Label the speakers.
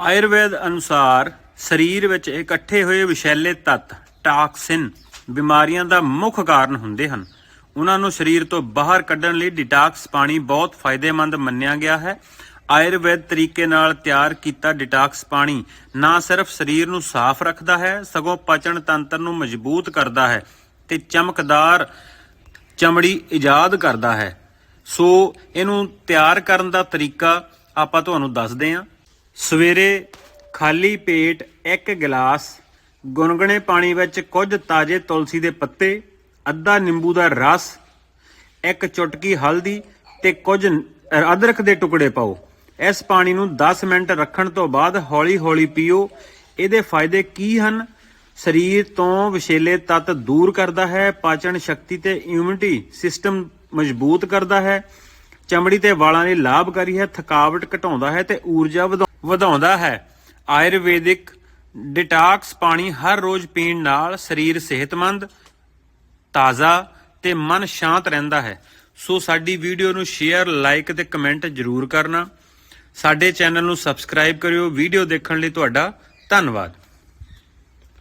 Speaker 1: ਆਯੁਰਵੇਦ ਅਨੁਸਾਰ ਸਰੀਰ ਵਿੱਚ ਇਕੱਠੇ ਹੋਏ ਵਿਸ਼ੈਲੇ ਤੱਤ, ਟਾਕਸਿਨ, ਬਿਮਾਰੀਆਂ ਦਾ ਮੁੱਖ ਕਾਰਨ ਹੁੰਦੇ ਹਨ। ਉਹਨਾਂ ਨੂੰ ਸਰੀਰ ਤੋਂ ਬਾਹਰ ਕੱਢਣ ਲਈ ਡਿਟਾਕਸ ਪਾਣੀ ਬਹੁਤ ਫਾਇਦੇਮੰਦ ਮੰਨਿਆ ਗਿਆ ਹੈ। ਆਯੁਰਵੇਦ ਤਰੀਕੇ ਨਾਲ ਤਿਆਰ ਕੀਤਾ ਡਿਟਾਕਸ ਪਾਣੀ ਨਾ ਸਿਰਫ ਸਰੀਰ ਨੂੰ ਸਾਫ਼ ਰੱਖਦਾ ਹੈ, ਸਗੋਂ ਪਾਚਨ ਤੰਤਰ ਨੂੰ ਮਜ਼ਬੂਤ ਕਰਦਾ ਹੈ ਤੇ ਚਮਕਦਾਰ ਚਮੜੀ ਇਜਾਦ ਕਰਦਾ ਹੈ। ਸੋ ਇਹਨੂੰ ਤਿਆਰ ਕਰਨ ਦਾ ਤਰੀਕਾ ਆਪਾਂ ਤੁਹਾਨੂੰ ਦੱਸਦੇ ਹਾਂ। ਸਵੇਰੇ ਖਾਲੀ ਪੇਟ ਇੱਕ ਗਲਾਸ ਗੁਨਗੁਣੇ ਪਾਣੀ ਵਿੱਚ ਕੁਝ ਤਾਜ਼ੇ ਤੁਲਸੀ ਦੇ ਪੱਤੇ, ਅੱਧਾ ਨਿੰਬੂ ਦਾ ਰਸ, ਇੱਕ ਚੁਟਕੀ ਹਲਦੀ ਤੇ ਕੁਝ ਅਦਰਕ ਦੇ ਟੁਕੜੇ ਪਾਓ। ਇਸ ਪਾਣੀ ਨੂੰ 10 ਮਿੰਟ ਰੱਖਣ ਤੋਂ ਬਾਅਦ ਹੌਲੀ-ਹੌਲੀ ਪੀਓ। ਇਹਦੇ ਫਾਇਦੇ ਕੀ ਹਨ? ਸਰੀਰ ਤੋਂ ਵਿਸ਼ੇਲੇ ਤੱਤ ਦੂਰ ਕਰਦਾ ਹੈ, ਪਾਚਨ ਸ਼ਕਤੀ ਤੇ ਇਮਿਊਨਿਟੀ ਸਿਸਟਮ ਮਜ਼ਬੂਤ ਕਰਦਾ ਹੈ। ਚਮੜੀ ਤੇ ਵਾਲਾਂ ਲਈ ਲਾਭਕਾਰੀ ਹੈ, ਥਕਾਵਟ ਘਟਾਉਂਦਾ ਹੈ ਤੇ ਊਰਜਾ ਵਧਾ- ਵਧਾਉਂਦਾ ਹੈ। ਆਯੁਰਵੈਦਿਕ ਡਿਟਾਕਸ ਪਾਣੀ ਹਰ ਰੋਜ਼ ਪੀਣ ਨਾਲ ਸਰੀਰ ਸਿਹਤਮੰਦ, ਤਾਜ਼ਾ ਤੇ ਮਨ ਸ਼ਾਂਤ ਰਹਿੰਦਾ ਹੈ। ਸੋ ਸਾਡੀ ਵੀਡੀਓ ਨੂੰ ਸ਼ੇਅਰ, ਲਾਈਕ ਤੇ ਕਮੈਂਟ ਜ਼ਰੂਰ ਕਰਨਾ। ਸਾਡੇ ਚੈਨਲ ਨੂੰ ਸਬਸਕ੍ਰਾਈਬ ਕਰਿਓ। ਵੀਡੀਓ ਦੇਖਣ ਲਈ ਤੁਹਾਡਾ ਧੰਨਵਾਦ।